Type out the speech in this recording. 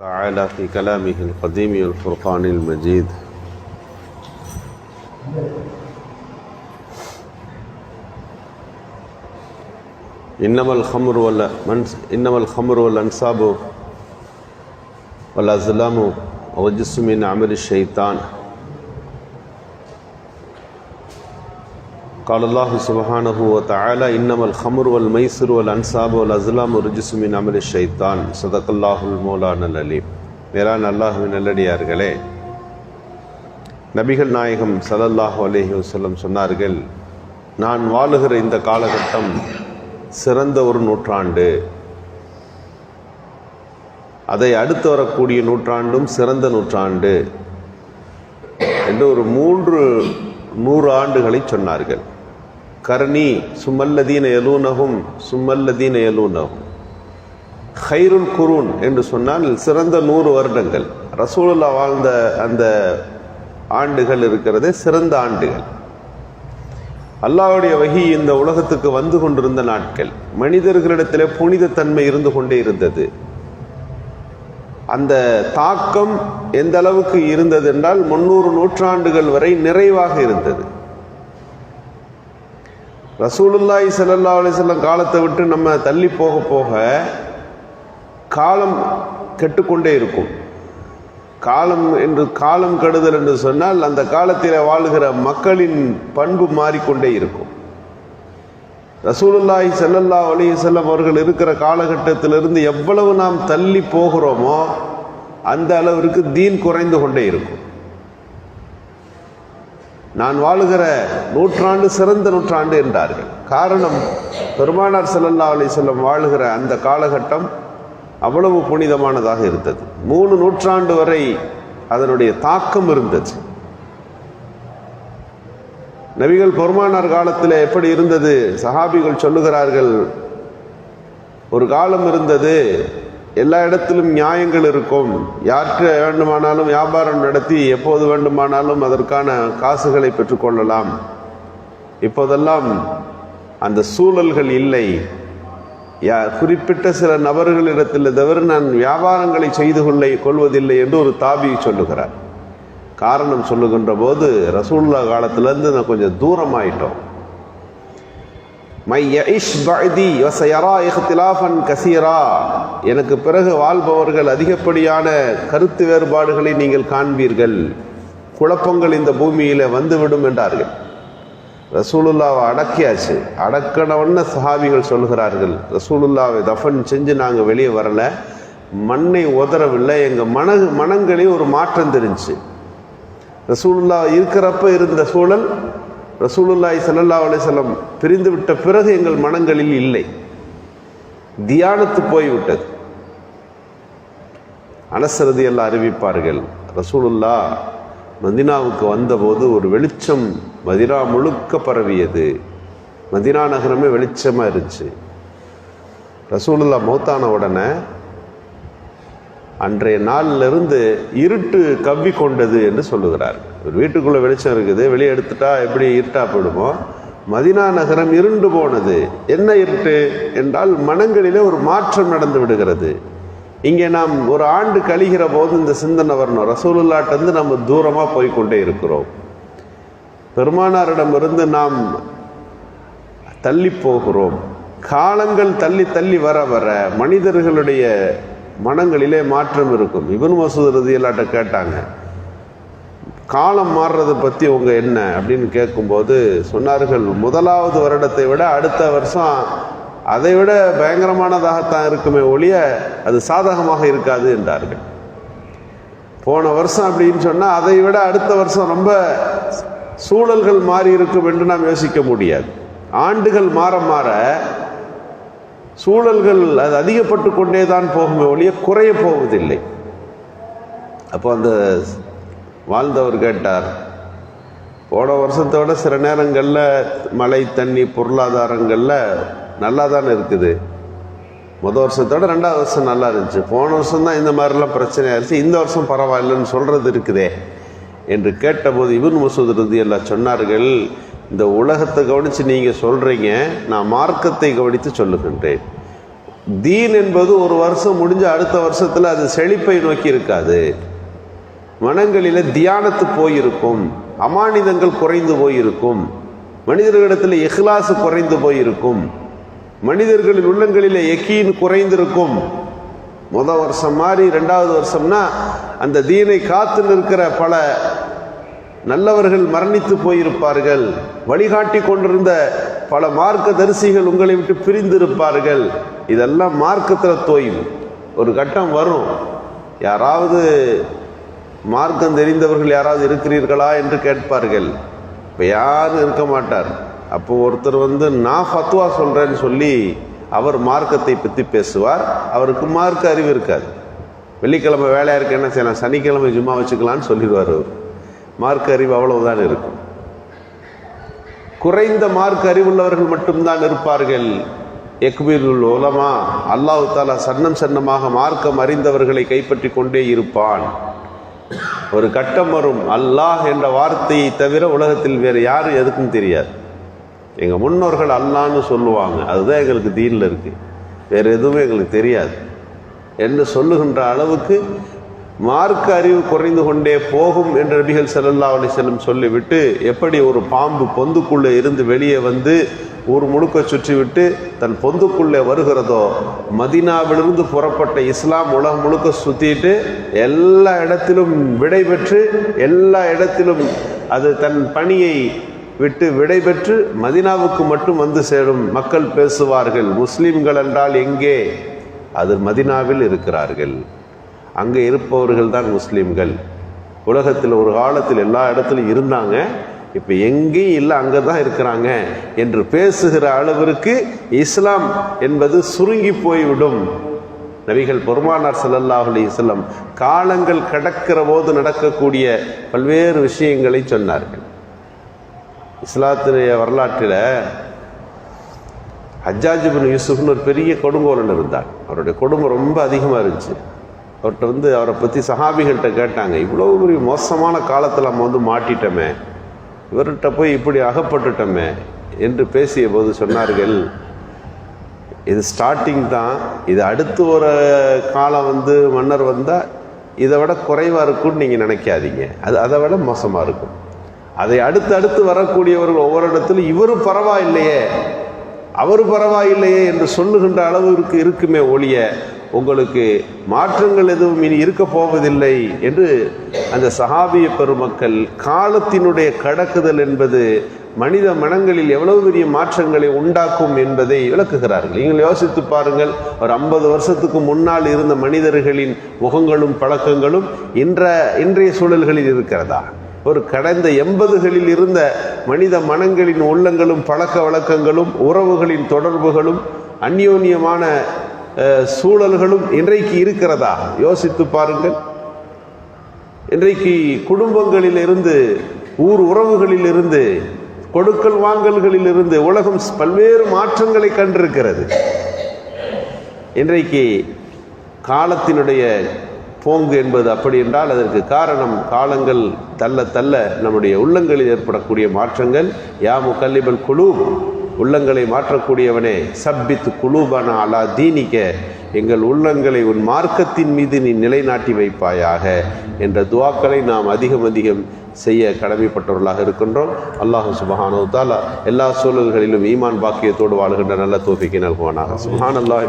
تعالى في كلامه القديم والفرقان المجيد. إنما الخمر ولا إنما الخمر والأنصاب والأزلام رجس من عمل الشيطان. قال الله سبحانه وتعالى إنما الخمر والميسر والأنصاب والأزلام رجس من عمل الشيطان صدق الله المولانا العليم மேலான அல்லாஹுவின் நல்லடியார்களே நபிகள் நாயகம் ஸல்லல்லாஹு அலைஹி வஸல்லம் சொன்னார்கள் நான் வாழுகிற இந்த காலகட்டம் சிறந்த ஒரு நூற்றாண்டு அதை அடுத்து வரக்கூடிய நூற்றாண்டும் சிறந்த நூற்றாண்டு என்று ஒரு மூன்று நூறு ஆண்டுகளை சொன்னார்கள் கர்ணி சுமல்லதீன எலூனகும் சுமல்லதீன எலூனகும் ஹைருல் குரூன் என்று சொன்னால் சிறந்த நூறு வருடங்கள். ரசூலுல்லா வாழ்ந்த அந்த ஆண்டுகள் இருக்கிறதே சிறந்த ஆண்டுகள். அல்லாவுடைய வகி இந்த உலகத்துக்கு வந்து கொண்டிருந்த நாட்கள். மனிதர்களிடத்தில் புனிதத்தன்மை இருந்து கொண்டே இருந்தது. அந்த தாக்கம் எந்த அளவுக்கு இருந்தது என்றால் முன்னூறு நூற்றாண்டுகள் வரை நிறைவாக இருந்தது. ரசூலுல்லாய் சல்லா அலைஹி காலத்தை விட்டு நம்ம தள்ளி போக போக காலம் கெட்டுக்கொண்டே இருக்கும். காலம் என்று காலம் கெடுதல் என்று சொன்னால் அந்த காலத்தில் வாழுகிற மக்களின் பண்பு மாறிக்கொண்டே இருக்கும். ரசூலுல்லாஹி செல்லல்லா அலி செல்லம் அவர்கள் இருக்கிற காலகட்டத்திலிருந்து எவ்வளவு நாம் தள்ளி போகிறோமோ அந்த அளவிற்கு தீன் குறைந்து கொண்டே இருக்கும். நான் வாழுகிற நூற்றாண்டு சிறந்த நூற்றாண்டு என்றார்கள். காரணம் பெருமானார் செல்லல்லா அலி செல்லம் வாழுகிற அந்த காலகட்டம் அவ்வளவு புனிதமானதாக இருந்தது. மூணு நூற்றாண்டு வரை அதனுடைய தாக்கம் இருந்தது. நபிகள் பெருமானார் காலத்தில் எப்படி இருந்தது? சஹாபிகள் சொல்லுகிறார்கள் ஒரு காலம் இருந்தது எல்லா இடத்திலும் நியாயங்கள் இருக்கும். யாருக்கு வேண்டுமானாலும் வியாபாரம் நடத்தி எப்போது வேண்டுமானாலும் அதற்கான காசுகளை பெற்றுக்கொள்ளலாம். இப்போதெல்லாம் அந்த சூழல்கள் இல்லை. யா குறிப்பிட்ட சில நபர்களிடத்தில் தவிர நான் வியாபாரங்களை செய்து கொள்ள கொள்வதில்லை என்று ஒரு தாபி சொல்லுகிறார். காரணம் சொல்லுகின்ற போது ரசூல்லா காலத்திலேருந்து நான் கொஞ்சம் தூரமாயிட்டோம். கசீரா. எனக்கு பிறகு வாழ்பவர்கள் அதிகப்படியான கருத்து வேறுபாடுகளை நீங்கள் காண்பீர்கள். குழப்பங்கள் இந்த பூமியில் வந்துவிடும் என்றார்கள். ரசூலுல்லாவை அடக்கியாச்சு. அடக்கணவன்னு சஹாபிகள் சொல்கிறார்கள் ரசூலுல்லாவை தஃபன் செஞ்சு நாங்கள் வெளியே வரல. மண்ணை உதறவில்லை. எங்கள் மன மனங்களே ஒரு மாற்றம் தெரிஞ்சு. ரசூலுல்லா இருக்கிறப்ப இருந்த சூழல் ரசூலுல்லாய் சல்லல்லா அலிசல்லம் பிரிந்து விட்ட பிறகு எங்கள் மனங்களில் இல்லை. தியானத்து போய்விட்டது அனசரதி எல்லாம் அறிவிப்பார்கள் ரசூலுல்லா மதினாவுக்கு வந்தபோது ஒரு வெளிச்சம் மதினா முழுக்க பரவியது. மதினா நகரமே வெளிச்சமாக இருந்துச்சு. ரசூலுல்லா மௌத்தான உடனே அன்றைய நாளிலிருந்து இருட்டு கவ்வி கொண்டது என்று சொல்லுகிறார். ஒரு வீட்டுக்குள்ளே வெளிச்சம் இருக்குது வெளியே எடுத்துட்டா எப்படி இருட்டா போயிடுமோ? மதினா நகரம் இருண்டு போனது. என்ன இருட்டு என்றால் மனங்களிலே ஒரு மாற்றம் நடந்து விடுகிறது. இங்கே நாம் ஒரு ஆண்டு கழிகிற போது இந்த சிந்தனை வரணும். ரசூலுல்லாட்டிருந்து நம்ம தூரமாக போய்கொண்டே இருக்கிறோம். பெருமானாரிடமிருந்து நாம் தள்ளி போகிறோம். காலங்கள் தள்ளி தள்ளி வர வர மனிதர்களுடைய மனங்களிலே மாற்றம் இருக்கும். இவன் மசூத் ரதியல்லாட்ட கேட்டாங்க காலம் மாறுறதை பற்றி உங்க என்ன? அப்படின்னு கேட்கும்போது சொன்னார்கள் முதலாவது வருடத்தை விட அடுத்த வருஷம் அதை விட பயங்கரமானதாகத்தான் இருக்குமே ஒழிய அது சாதகமாக இருக்காது என்றார்கள். போன வருஷம் அப்படின்னு சொன்னால் அதை விட அடுத்த வருஷம் ரொம்ப சூழல்கள் மாறி இருக்கும் என்று நாம் யோசிக்க முடியாது. ஆண்டுகள் மாற மாற சூழல்கள் அது அதிகப்பட்டு கொண்டே தான் போகுமே ஒழிய குறைய போவதில்லை. அப்போ அந்த வாழ்ந்தவர் கேட்டார் போன வருஷத்தோட சில நேரங்களில் மழை தண்ணி பொருளாதாரங்களில் நல்லா தான் இருக்குது. முதல் வருஷத்தோட ரெண்டாவது வருஷம் நல்லா இருந்துச்சு. போன வருஷம் தான் இந்த மாதிரிலாம் பிரச்சனை ஆயிடுச்சு இந்த வருஷம் பரவாயில்லைன்னு சொல்கிறது இருக்குதே என்று கேட்டபோது இவன் மசூத் ரதி எல்லாம் சொன்னார்கள் இந்த உலகத்தை கவனித்து நீங்கள் சொல்கிறீங்க நான் மார்க்கத்தை கவனித்து சொல்லுகின்றேன். தீன் என்பது ஒரு வருஷம் முடிஞ்ச அடுத்த வருஷத்தில் அது செழிப்பை நோக்கி இருக்காது. மனங்களில் தியானத்து போயிருக்கும் அமானிதங்கள் குறைந்து போயிருக்கும் மனிதர்களிடத்தில் இஹ்லாசு குறைந்து போயிருக்கும் மனிதர்களின் உள்ளங்களில் எக்கீன் குறைந்திருக்கும். முத வருஷம் மாதிரி ரெண்டாவது வருஷம்னா அந்த தீனை காத்து நிற்கிற பல நல்லவர்கள் மரணித்து போயிருப்பார்கள். வழிகாட்டி கொண்டிருந்த பல மார்க்க தரிசிகள் உங்களை விட்டு பிரிந்திருப்பார்கள். இதெல்லாம் மார்க்கத்தில் தோய்வு ஒரு கட்டம் வரும். யாராவது மார்க்கம் தெரிந்தவர்கள் யாராவது இருக்கிறீர்களா என்று கேட்பார்கள். இப்போ யாரும் இருக்க மாட்டார். அப்போ ஒருத்தர் வந்து நான் ஃபத்வா சொல்கிறேன்னு சொல்லி அவர் மார்க்கத்தை பற்றி பேசுவார். அவருக்கு மார்க்க அறிவு இருக்காது. வெள்ளிக்கிழமை வேலையாக இருக்க என்ன செய்யலாம்? சனிக்கிழமை ஜும்மா வச்சுக்கலான்னு சொல்லிடுவார் அவர். மார்க்க அறிவு அவ்வளவுதான் இருக்கும். குறைந்த மார்க்க அறிவுள்ளவர்கள் மட்டும்தான் இருப்பார்கள். எக்பீருல் உலமா அல்லாஹு தாலா சன்னம் சன்னமாக மார்க்கம் அறிந்தவர்களை கைப்பற்றி கொண்டே இருப்பான். ஒரு கட்டம் வரும். அல்லாஹ் என்ற வார்த்தையை தவிர உலகத்தில் வேறு யாரும் எதுக்கும் தெரியாது. எங்கள் முன்னோர்கள் அல்லான்னு சொல்லுவாங்க. அதுதான் எங்களுக்கு தீனில் இருக்குது வேறு எதுவுமே எங்களுக்கு தெரியாது. என்று சொல்லுகின்ற அளவுக்கு மார்க்க அறிவு குறைந்து கொண்டே போகும் என்று நபிகள் செல்லல்லா அலி வஸல்லம் சொல்லிவிட்டு எப்படி ஒரு பாம்பு பொந்துக்குள்ளே இருந்து வெளியே வந்து ஊர் முழுக்க சுற்றிவிட்டு தன் பொந்துக்குள்ளே வருகிறதோ மதீனாவிலிருந்து புறப்பட்ட இஸ்லாம் உலகம் முழுக்க சுற்றிட்டு எல்லா இடத்திலும் விடை பெற்று எல்லா இடத்திலும் அது தன் பணியை விட்டு விடைபெற்று மதினாவுக்கு மட்டும் வந்து சேரும் மக்கள் பேசுவார்கள். முஸ்லிம்கள் என்றால் எங்கே? அது மதினாவில் இருக்கிறார்கள். அங்கே இருப்பவர்கள் தான் முஸ்லீம்கள். உலகத்தில் ஒரு காலத்தில் எல்லா இடத்துலையும் இருந்தாங்க. இப்போ எங்கேயும் இல்லை அங்கே தான் இருக்கிறாங்க என்று பேசுகிற அளவிற்கு இஸ்லாம் என்பது சுருங்கி போய்விடும். நபிகள் பெருமானார் சல்லல்லாஹ் அலி வஸல்லம் காலங்கள் கடக்கிற போது நடக்கக்கூடிய பல்வேறு விஷயங்களை சொன்னார்கள். இஸ்லாத்தினுடைய வரலாற்றில் ஹஜ்ஜாஜிபின் யூசுஃப்னு ஒரு பெரிய கொடுங்கோலன் இருந்தார். அவருடைய கொடுமை ரொம்ப அதிகமாக இருந்துச்சு. அவர்கிட்ட வந்து அவரை பற்றி சஹாபிகள்கிட்ட கேட்டாங்க. இவ்வளோ பெரிய மோசமான காலத்தில் நம்ம வந்து மாட்டிட்டோமே. இவர்கிட்ட போய் இப்படி அகப்பட்டுட்டோமே என்று பேசிய போது சொன்னார்கள் இது ஸ்டார்டிங் தான். இது அடுத்து ஒரு காலம் வந்து மன்னர் வந்தால் இதை விட குறைவாக இருக்கும்னு நீங்கள் நினைக்காதீங்க. அது அதை விட மோசமாக இருக்கும். அதை அடுத்து அடுத்து வரக்கூடியவர்கள் ஒவ்வொரு இடத்துலையும் இவரும் பரவாயில்லையே அவர் பரவாயில்லையே என்று சொல்லுகின்ற அளவிற்கு இருக்குமே ஒழிய உங்களுக்கு மாற்றங்கள் எதுவும் இனி இருக்க போவதில்லை என்று அந்த சஹாபிய பெருமக்கள் காலத்தினுடைய கடக்குதல் என்பது மனித மனங்களில் எவ்வளவு பெரிய மாற்றங்களை உண்டாக்கும் என்பதை விளக்குகிறார்கள். நீங்கள் யோசித்து பாருங்கள் ஒரு ஐம்பது வருஷத்துக்கு முன்னால் இருந்த மனிதர்களின் முகங்களும் பழக்கங்களும் இன்ற இன்றைய சூழல்களில் இருக்கிறதா? ஒரு கடந்த எண்பதுகளில் இருந்த மனித மனங்களின் உள்ளங்களும் பழக்க வழக்கங்களும் உறவுகளின் தொடர்புகளும் அந்யோன்யமான சூழல்களும் இன்றைக்கு இருக்கிறதா? யோசித்து பாருங்கள். இன்றைக்கு குடும்பங்களில் இருந்து ஊர் உறவுகளிலிருந்து கொடுக்கல் வாங்கல்களில் இருந்து உலகம் பல்வேறு மாற்றங்களை கண்டிருக்கிறது. இன்றைக்கு காலத்தினுடைய போங்கு என்பது அப்படி என்றால் அதற்கு காரணம் காலங்கள் தள்ள தள்ள நம்முடைய உள்ளங்களில் ஏற்படக்கூடிய மாற்றங்கள். யா முகல்லிபல் குழு உள்ளங்களை மாற்றக்கூடியவனே சப்பித் குலூபன அலா தீனிக்க எங்கள் உள்ளங்களை உன் மார்க்கத்தின் மீது நீ நிலைநாட்டி வைப்பாயாக என்ற துவாக்களை நாம் அதிகம் அதிகம் செய்ய கடமைப்பட்டவர்களாக இருக்கின்றோம். அல்லாஹ் சுபஹானோ தாலா எல்லா சூழல்களிலும் ஈமான் பாக்கியத்தோடு வாழுகின்ற நல்ல தோஃபிக்கு நல்குவானாக. சுபஹான் அல்லாஹ்